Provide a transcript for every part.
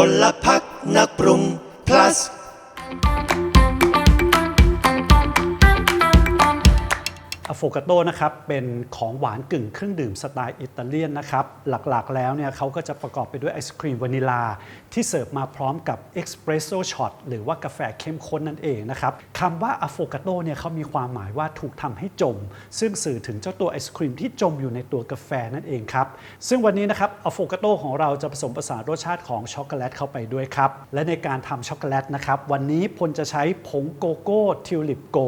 พลพักนักปรุง plus โฟกาโตนะครับเป็นของหวานกึ่งเครื่องดื่มสไตล์อิตาเลียนนะครับหลักๆแล้วเนี่ยเขาก็จะประกอบไปด้วยไอศครีมวานิลา ที่เสิร์ฟมาพร้อมกับเอ็กซ์เพรสโซช็อตหรือว่ากาแฟเข้มข้นนั่นเองนะครับคำว่าอะโฟกาโตเนี่ยเขามีความหมายว่าถูกทำให้จม ซึ่งสื่อถึงเจ้าตัวไอศครีมที่จมอยู่ในตัวกาแฟนั่นเองครับซึ่งวันนี้นะครับอะโฟกาโตของเราจะผสมผสานรสชาติของช็อกโกแลตเข้าไปด้วยครับและในการทำช็อกโกแลตนะครับวันนี้พลจะใช้ผงโกโก้ทิวลิปโก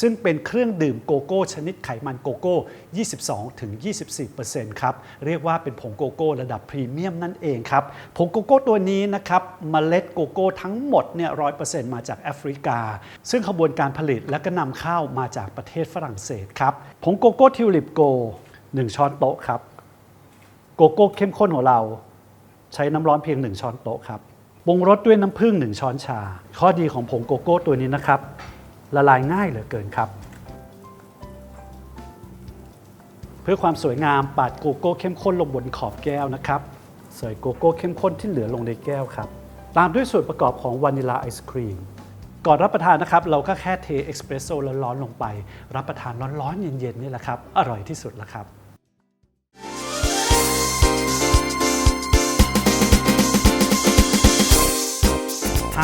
ซึ่งเป็นเครื่องดื่มโกโก้ชนิดไขมันโกโก้ 22-24%ครับ เรียกว่าเป็นผงโกโก้ระดับพรีเมียมนั่นเองครับ ผงโกโก้ตัวนี้นะครับเมล็ดโกโก้ทั้งหมดเนี่ย100%มาจากแอฟริกา ซึ่งขบวนการผลิตและก็นำเข้ามาจากประเทศฝรั่งเศสครับ ผงโกโก้ทิวลิปโก 1 ช้อนโต๊ะครับ โกโก้เข้มข้นของเรา ใช้น้ำร้อนเพียง 1 ช้อนโต๊ะครับปรุงรสด้วยน้ำผึ้ง1ช้อนชา ข้อดีของผงโกโก้ตัวนี้นะครับ ละลายง่ายเหลือเกินครับ เพื่อความสวยงามปาดโกโก้เข้มข้นลงบนขอบแก้วนะครับใส่โกโก้เข้มข้นที่เหลือลงในแก้วครับ ตามด้วยส่วนประกอบของวานิลาไอศครีม ก่อนรับประทานนะครับ เราก็แค่เทเอสเปรสโซ่ร้อนๆลงไป รับประทานร้อนๆเย็นๆนี่แหละครับ อร่อยที่สุดแล้วครับ